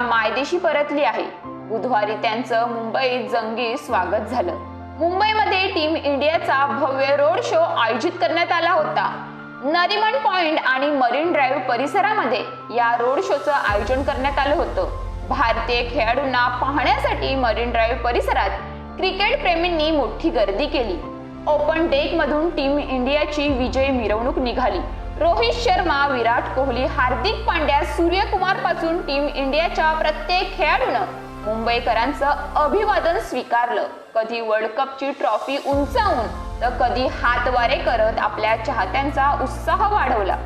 मायदेशी परतली आहे. बुधवारी त्यांचं मुंबईत जंगी स्वागत झालं. मुंबईमध्ये टीम इंडियाचा भव्य रोड शो आयोजित करण्यात आला होता. नरिमन पॉइंट आणि मरीन ड्राईव्ह परिसरामध्ये या रोड शोचं आयोजन करण्यात आलं होतं. भारतीय खेळाडूंना पाहण्यासाठी मरीन ड्राईव्ह परिसरात क्रिकेट प्रेमींनी मोठी गर्दी केली. ओपन डेक मधून टीम इंडियाची विजय मिरवणूक निघाली. रोहित शर्मा विराट कोहली हार्दिक पांड्या सूर्यकुमारपासून टीम इंडियाच्या प्रत्येक खेळाडूनं मुंबईकरांचं अभिवादन स्वीकारलं. कधी वर्ल्ड कपची ट्रॉफी उंचावून तर कधी हातवारे करत आपल्या चाहत्यांचा उत्साह वाढवला.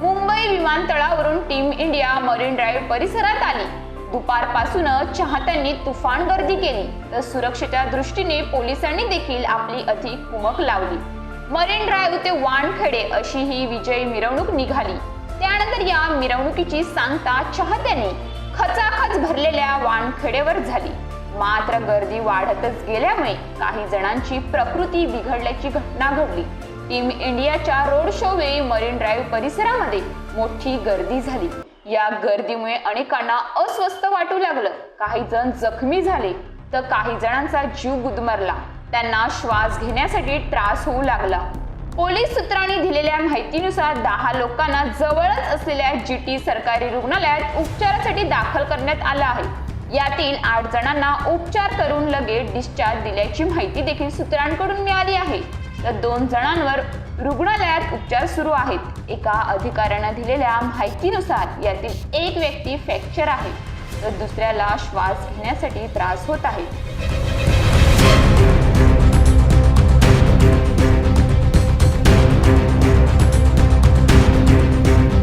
मुंबई विमानतळावरून टीम इंडिया मरीन ड्राईव्ह परिसरात आली. दुपारपासूनच चाहत्यांनी तुफान गर्दी केली. तर सुरक्षेच्या दृष्टीने पोलिसांनी देखील आपली अधिक कुमक लावली. मरीन ड्राईव्ह ते वानखेडे अशी ही विजयी मिरवणूक निघाली. त्यानंतर या मिरवणुकीची सांगता चाहत्यांनी खचाखच भरलेल्या वानखेडेवर झाली. मात्र गर्दी वाढतच गेल्यामुळे काही जणांची प्रकृती बिघडल्याची घटना घडली. टीम इंडियाच्या रोड शो वेळी मरीन ड्राईव्ह परिसरामध्ये मोठी गर्दी झाली. या गर्दीमुळे अनेकांना अस्वस्थ वाटू लागलं. काही जण जखमी झाले तर काही जणांचा जीव गुदमरला. त्यांना श्वास घेण्यासाठी त्रास होऊ लागला. पोलीस सूत्रांनी दिलेल्या माहितीनुसार दहा लोकांना जवळच असलेल्या जी टी सरकारी रुग्णालयात उपचारासाठी दाखल करण्यात आलं आहे. यातील आठ जणांना उपचार करून लगेच डिस्चार्ज दिल्याची माहिती देखील सूत्रांकडून मिळाली आहे. तर दोन जणांवर रुग्णालयात उपचार सुरू आहेत. एका अधिकाऱ्यानं दिलेल्या माहितीनुसार यातील एक व्यक्ती फ्रॅक्चर आहे. तर दुसऱ्याला श्वास घेण्यासाठी त्रास होत आहे.